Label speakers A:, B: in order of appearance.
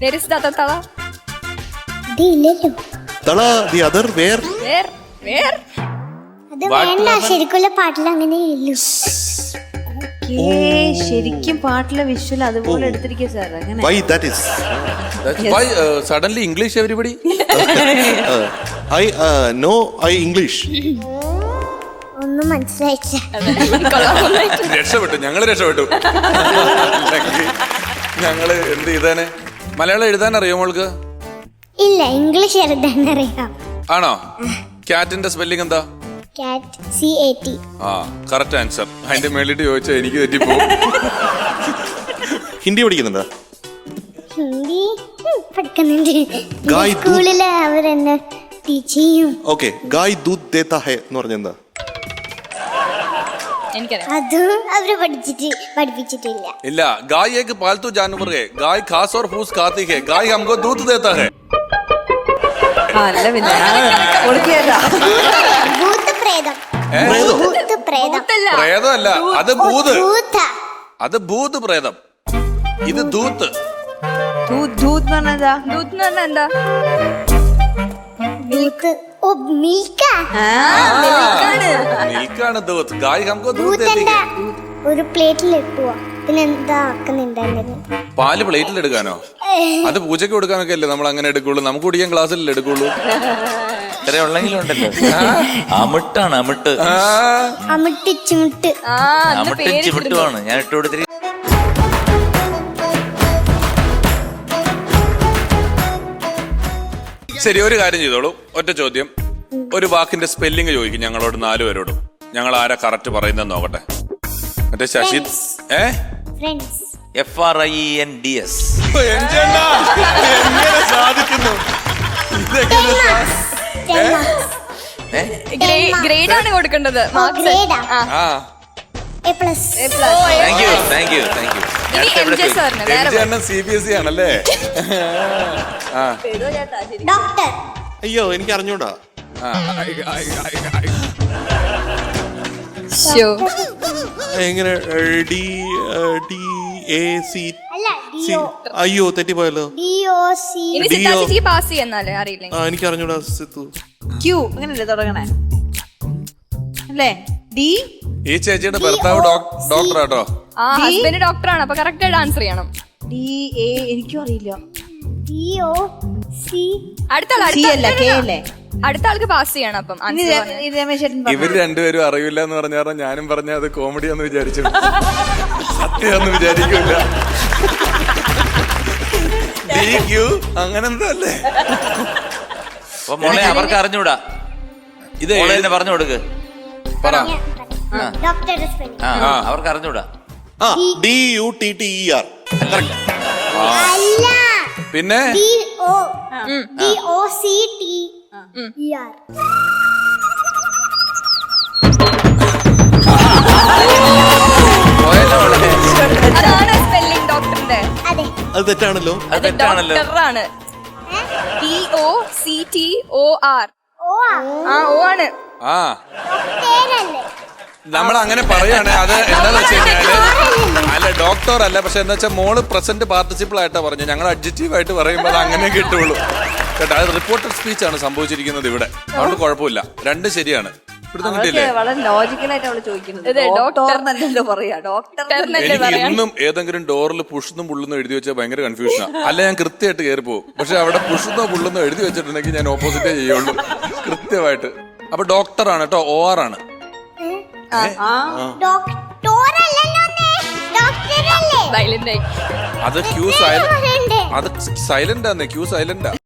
A: There is the other tala.
B: ഇത് ഇല്ലല്ലോ.
C: തള the other where.
A: Where? Where?
B: അത് വേണ്ട ശരിക്കുള്ള പാട്ടിൽ അങ്ങനെ ഇല്ലു.
D: ഏ ശരിക്കും പാട്ടിലെ വിഷ്വൽ അതുപോലെ എടുത്തിരിക്കുക സാർ അങ്ങനെ.
C: Why that is
E: why suddenly English everybody
C: I no I English
B: ഒന്നും മനസ്സിലായിട്ടില്ല.
E: രക്ഷപ്പെട്ടു ഞങ്ങൾ രക്ഷപ്പെട്ടു. ഞങ്ങൾ എന്ത് ചെയ്താനെ? മലയാളം എഴുതാൻ അറിയോ മോൾക്ക്?
B: ഇല്ല ഇംഗ്ലീഷ് എഴുതാൻ അറിയാം
E: ആണോ? ക്യാറ്റിന്റെ സ്പെല്ലിംഗ് എന്താ?
B: കാറ്റ് സി എ ടി
E: ആ കറക്റ്റ് ആൻസർ അതിന്റെ മേളിട്ട് ചോദിച്ചാൽ എനിക്ക് തെറ്റിപ്പോ
C: ഹിന്ദി പഠിക്കുന്നുണ്ടോ?
B: ഹിന്ദി? ഉം, പഠിക്കുന്നുണ്ട്.
C: ഗായ് ദൂ-
B: സ്കൂളിൽ അവരെന്നെ ടീച്ച് ചെയ്യും.
C: ഓക്കെ ഗായ് ദൂത് ദേത്ത ഹെ എന്ന് പറഞ്ഞ എന്താ
A: എനിക്കറിയാം
B: അതും അവർ പഠിച്ചിട്ട് പഠിപ്പിച്ചിട്ടില്ല.
E: ഇല്ല ഗായ് ഏക്ക് പാൽത്തു ജാനുവർ ഹേ ഗായ് ഖാസ് ഓർ ഫൂസ് ഖാത്തി ഹേ ഗായ് ഹംകോ ദൂത്ത് ദേത്താ
D: ഹേ. അല്ല പിന്നെ
E: പ്രേതമല്ല അത് ഭൂത്. അത് ഭൂത് പ്രേതം. ഇത് ദൂത്ത്.
A: എന്താ?
B: മിൽക്ക് ഓ മിൽക്കാ.
E: മിൽക്കാണ് ദൂത്ത് ഗായ് ഹംകോ ദൂത്
B: ഒരു പ്ലേറ്റിൽ ഇട്ടുക പിന്നെ എന്താ ആക്കുന്നുണ്ടായിരുന്നു
E: പാൽ പ്ലേറ്റിൽ എടുക്കാനോ അത് പൂജയ്ക്ക് കൊടുക്കാനൊക്കെ അല്ലേ നമ്മൾ അങ്ങനെ എടുക്കുള്ളൂ? നമുക്ക് കുടിക്കാൻ ഗ്ലാസ്സിലല്ലേ എടുക്കുള്ളൂ?
F: ഇത്ര ഉള്ളെങ്കിലും ഉണ്ടല്ലോ. അമിട്ടാണ് അമിട്ട്.
E: ആ,
B: അമിട്ട് ചുമിട്ട്
F: അമിട്ടും
A: പേര്
F: ചിമിട്ടുമാണ് ഞാൻ ഇട്ട് കൊടുത്തിരി
E: ശരി ഒരു കാര്യം ചെയ്തോളൂ. ഒറ്റ ചോദ്യം. ഒരു വാക്കിന്റെ സ്പെല്ലിംഗ് ചോദിക്കും ഞങ്ങളോട് നാലുപേരോടും ഞങ്ങൾ ആരാ കറക്റ്റ് പറയുന്നത് നോക്കട്ടെ. മറ്റേ ശശി ഏ?
B: Friends
F: F R I N D S
E: എങ്ങനെ സാധിക്കുന്നു?
A: ഗ്രേഡ് ആണ് കൊടുക്കേണ്ടത്.
E: ആണല്ലേ? ആ.
B: ഡോക്ടർ
C: അയ്യോ എനിക്ക് അറിഞ്ഞൂടാ എങ്ങനെ? ഡി ഡി എ സി അയ്യോ തെറ്റിപ്പോയല്ലോ.
A: പാസ് ചെയ്യുന്നാലേ അറിയില്ല?
C: ആ എനിക്ക് അറിഞ്ഞൂടാ സിത്തു.
D: ക്യൂ അങ്ങനല്ലേ തുടങ്ങണേ? അല്ലേ? ഡി?
E: ഈ ചേച്ചിയുടെ ഭർത്താവ് ഡോക്ടർ ആട്ടോ
A: ആ ഹസ്ബൻഡ് ഡോക്ടറാണ് അപ്പൊ കറക്റ്റ് ആയിട്ട് ആൻസർ ചെയ്യണം.
D: ഡി എ എനിക്കും അറിയില്ല.
B: D O C.
A: അടുത്ത ആൾക്ക് പാസ് ചെയ്യണം അപ്പം.
D: ഇനി
A: answer
D: ര-
A: പറഞ്ഞ്.
D: ഇനി രമേശ് ചേട്ടൻ പറഞ്ഞു.
E: ഇവർ രണ്ടുപേരും അറിയില്ല എന്ന് പറഞ്ഞ കാരണം ഞാനും പറഞ്ഞ അത് കോമഡി എന്ന് വിചാരിച്ചു. സത്യമൊന്നും വിചാരിക്കൂല. DQ, അങ്ങനെന്തോ അല്ലേ?
F: അപ്പൊ മോളെ അവർക്ക് അറിഞ്ഞൂടാ.
E: ഇത്
F: മോളെ തന്നെ പറഞ്ഞു കൊടുക്ക്.
E: പറ.
B: ഡോക്ടർ
F: ആ.
E: ആ.
F: അവർക്ക് അറിഞ്ഞൂടാ.
C: ആ D U T T E R
B: അല്ല.
E: പിന്നെ?
B: D O D O C T E R
A: അതാണ് സ്പെല്ലിംഗ് ഡോക്ടറിന്റെ
B: അതെ.
C: അത് തെറ്റാണല്ലോ.
F: അത് തെറ്റാണല്ലോ.
A: ഡോക്ടറാണ് T O C T O R
B: ഓ
A: ആ. ഓ ആണ്.
E: ആ.
B: പേരല്ലേ
E: നമ്മൾ അങ്ങനെ പറയാണ്. അത് എന്താന്ന് വെച്ച് കഴിഞ്ഞാൽ അല്ല ഡോക്ടർ അല്ല പക്ഷെ എന്താ വെച്ചാൽ മോൾ പ്രസന്റ് പാർട്ടിസിപ്പിൾ ആയിട്ടാ പറഞ്ഞു ഞങ്ങൾ അഡ്ജക്റ്റീവ് ആയിട്ട് പറയുമ്പോൾ അത് അങ്ങനെ കിട്ടുള്ളൂ. കേട്ടോ അത് റിപ്പോർട്ടർ സ്പീച്ച് ആണ് സംഭവിച്ചിരിക്കുന്നത് ഇവിടെ. അതുകൊണ്ട് കുഴപ്പമില്ല. രണ്ട് ശരിയാണ്.
D: വളരെ ലോജിക്കലായിട്ട് അവൾ ചോദിക്കുന്നത്.
A: അതെ,
D: ഡോക്ടർ
A: ഡോക്ടർ.
D: എന്നല്ലല്ലോ പറയാ. ഡോക്ടർ
A: എന്നല്ലേ
E: എനിക്ക് ഇന്നും ഏതെങ്കിലും ഡോറിൽ പുഷുന്നും പുള്ളുന്നും എഴുതി വെച്ചാൽ ഭയങ്കര കൺഫ്യൂഷനാണ് അല്ല ഞാൻ കൃത്യമായിട്ട് കയറി പോകും പക്ഷെ അവിടെ പുഷുന്നോ പുള്ളുന്നോ എഴുതി വെച്ചിട്ടുണ്ടെങ്കിൽ ഞാൻ ഓപ്പോസിറ്റേ ചെയ്യുള്ളൂ. കൃത്യമായിട്ട്. അപ്പൊ ഡോക്ടറാണ് കേട്ടോ ഒ ആർ ആണ്.
B: ഡോക്ടറല്ലല്ലോ ഡോക്ടറല്ലേ.
A: സൈലന്റ് ആയി.
E: അത് ക്യൂ സൈലന്റ് അത് സൈലന്റ് ആണ് ക്യൂ സൈലന്റാ